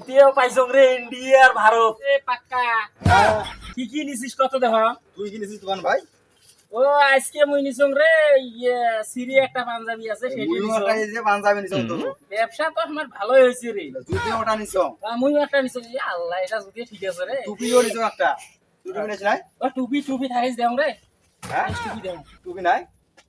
তুইও পাইছ রে ইন্ডিয়ার ভারত। এ পাক্কা। কি কি নিছিস কত দেখ তুই কিনেছিস দোকান ভাই? ও আজকে মুই নিছং রে ইয়ে সিরি একটা পাঞ্জাবি আছে সেটি নিছং। এই যে পাঞ্জাবি নিছ তো। ব্যবসা তো আমার ভালোই হয়েছে রে। তুই ওটা নিছ? মুই একটা নিছং আল্লাহ এটা যদি ঠিক আছে রে। টুপিও নিছ একটা। তুই টুপি নিছ নাই? ও টুপি টুপি থাকিস দেও রে। হ্যাঁ? টুপি দেও। টুপি নাই?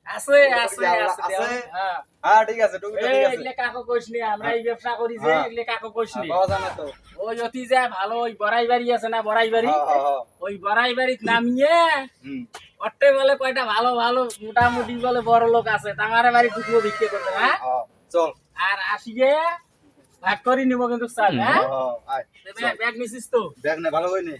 আছে আছে আছে? হ্যাঁ। হ্যাঁ ঠিক আছে আছে। এগুলো কাকো কইস নি আমরা এই ব্যবসা করি যে হ্যাঁ। এগুলো কাকো কইস নি। পাওয়া যায় তো। ওই অতি যে ভালো ওই বড়াই বাড়ি আছে না বড়াই বাড়ি হ্যাঁ, হ্যাঁ, হ্যাঁ। ওই বড়াই বাড়িত নামিয়ে হুম। অট্টে বলে কয়টা ভালো ভালো মোটামুটি বলে বড় লোক আছে তামারে বাড়ি টুকুও বিক্রি করবে হ্যাঁ? হ্যাঁ, চল। আর আসিয়ে ভাগ করে নিব কিন্তু চাল হ্যাঁ? হ্যাঁ, ব্যাগ নিছিস তো? ব্যাগ নে ভালো হয়নি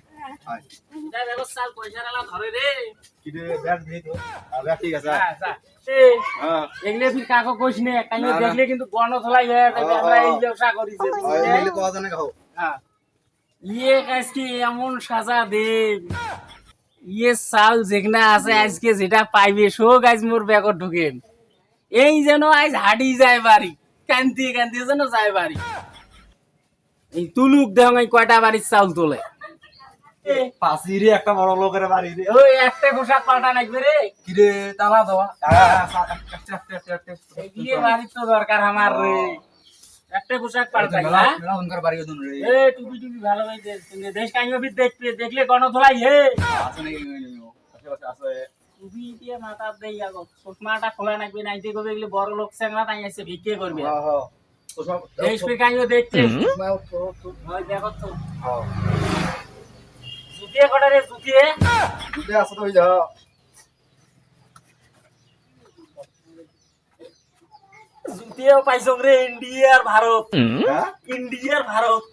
ইয়ে আজকে যেটা পাইবে শোক আজ মোর ব্যাগত ঢুকেন এই যেন আজ হাঁটি যায় বাড়ি কান্তি কান্তি যেন যায় বাড়ি এই তুলুক এই কয়টা বাড়ির চাউল তোলে? পাশিরে একটা বড় লোকের বাড়ি রে। ওই একটা পোশাক পাল্টা নাকবে রে। কি রে তালা দেওয়া। বিয়ে বাড়ির তো দরকার আমার রে। একটা পোশাক পাল্টাই না বাড়ি ওদন রে। এ টুপি টুপি ভালো ভাই দেশ দেখলে গণধোলাই হে। আছে নাকি টুপি দিয়ে মাথা দেই আগো চশমাটা খোলা নাইতে করবে এগুলো বড় লোক চেংড়া তাই আছে ভিক্ষে করবে। হ্যাঁ হ্যাঁ। দেশ পে কাহিনী দেখতে। দেখো তো। হ্যাঁ। জুতিয়ে কটা রে জুতিয়ে দুধে তো ওই যা জুতিয়েও পাইছ রে ইন্ডিয়ার ভারত। হ্যাঁ ইন্ডিয়ার ভারত।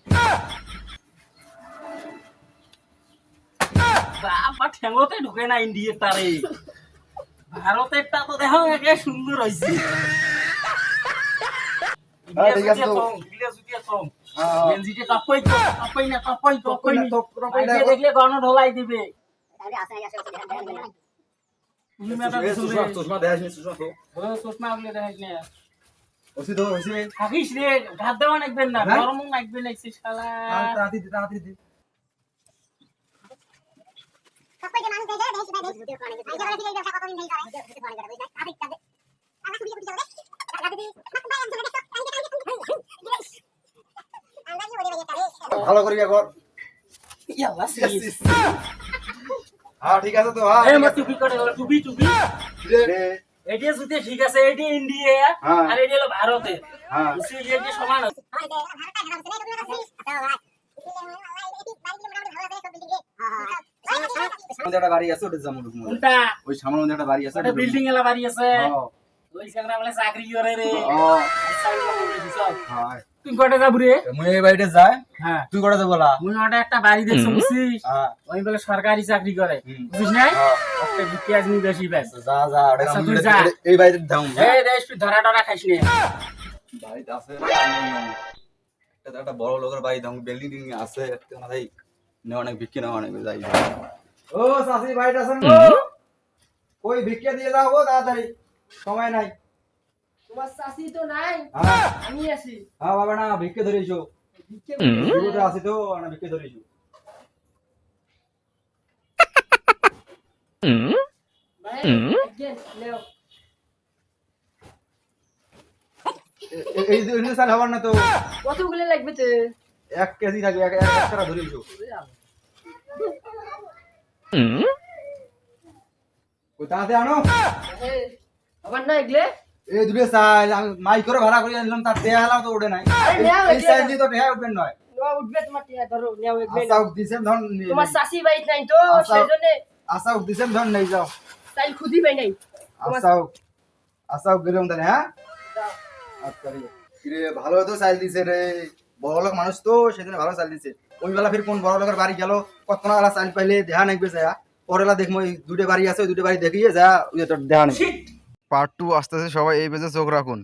বাবা ঠেঙ্গতে ঢুকে না ইন্ডিয়ার তারে ভারতেরটা তো দেখো একে সুন্দর হয়েছে হ্যাঁ, ঠিক আছে তো। গেঞ্জিটা টপই তো, টপই না, টপই, টপই না। টপ- টপই না। আইডিয়া দেখলে গণ ঢোলাই দিবে তুমি মেয়েটা এ, শুনলে, চশমা চশমা দেখাস নি চশমা তো ও চশমা গুলো দেখাইস না। ওসি তো হইছে থাকিস রে, ঘাত দেওয়া নাকবেন না, হ্যাঁ? গরমও নাকবে শালা। তাড়াতাড়ি দে, তাড়াতাড়ি দে ভালো করে গিয়ে কর ইয়াল্লা, serious। হ্যাঁ ঠিক আছে তো হ্যাঁ। টুপি করে টুপি, টুপি। এটি যদি ঠিক আছে, এটি ইন্ডিয়া, হ্যাঁ। আর এটি হলো ভারতের। হ্যাঁ সমান আছে। সামনে একটা বাড়ি আছে ওটা যাব কোনটা? ওই সামনে একটা বাড়ি আছে ওটা building এলা বাড়ি আছে। হ্যাঁ ওই চ্যাংড়া বলে চাকরি করে রে। হ্যাঁ তুই কয়টা যাব রে? মুই এই বাড়িতে যাই। হ্যাঁ। তুই করে যাব বলা? মুই ওটা একটা বাড়ি দেখছ বুঝছিস? হ্যাঁ। ওই বলে সরকারি চাকরি করে। বুঝিস না হ্যাঁ। একটা আজ বেশি পাইছ যা যা ওটা আচ্ছা, তুই যা। এই বাড়িতে দাম এই দেশ তুই ধরা টরা খাইস নি। বাড়িতে আছে এটা একটা বড় লোকের বাড়ি দাম বিল্ডিং আছে একটা নেওয়া অনেক বিক্রি নেওয়া অনেক যাই। ও শাশুড়ি বাড়িতে আছেন গো? ওই ভিক্ষা দিয়ে যাও গো তাড়াতাড়ি। সময় নাই। তোমার চাষি তো নাই। আমি আছি। হ্যাঁ বাবা না ভিক্ষে ধরেছো বিপদে আছি তো না ভিক্ষে ধরেছো এ- এ- এই যে এই হবার না তো? কতগুলো লাগবে তো? এক কেজি থাকবে এক এক টাকা ধরেছো আনো। আমার না এগুলো? এই দুটো চাল আমি ভাড়া করে আনলাম তার দেয়া হলাম তো ওঠে নাই। এই এটা- দিয়ে তো ঠেয়া উঠবেন নয় উঠবে তোমার টিয়া ধরো নেওয়া এগুলো আশা দিছেন ধন তোমার নেই। চাষি নাই তো আচ্ছা। আশা দিছেন ধন নেই যাও। তাই খুদি পাই নাই। আশা আশা গেলাম তাহলে হ্যাঁ আচ্ছা রে ভালো তো চাল দিছে রে বড় লোক মানুষ তো সেদিন ভালো চাল দিছে। ওই বেলা ফির কোন বড় লোকের বাড়ি গেল কত না চাল পাইলে দেখা নাকবে যা। পরেলা দেখব দুটো বাড়ি আছে ওই দুটো বাড়ি দেখিয়ে যা ওই তো দেখা নেই। পার্ট টু আস্তে আস্তে সবাই এই পেজে চোখ রাখুন।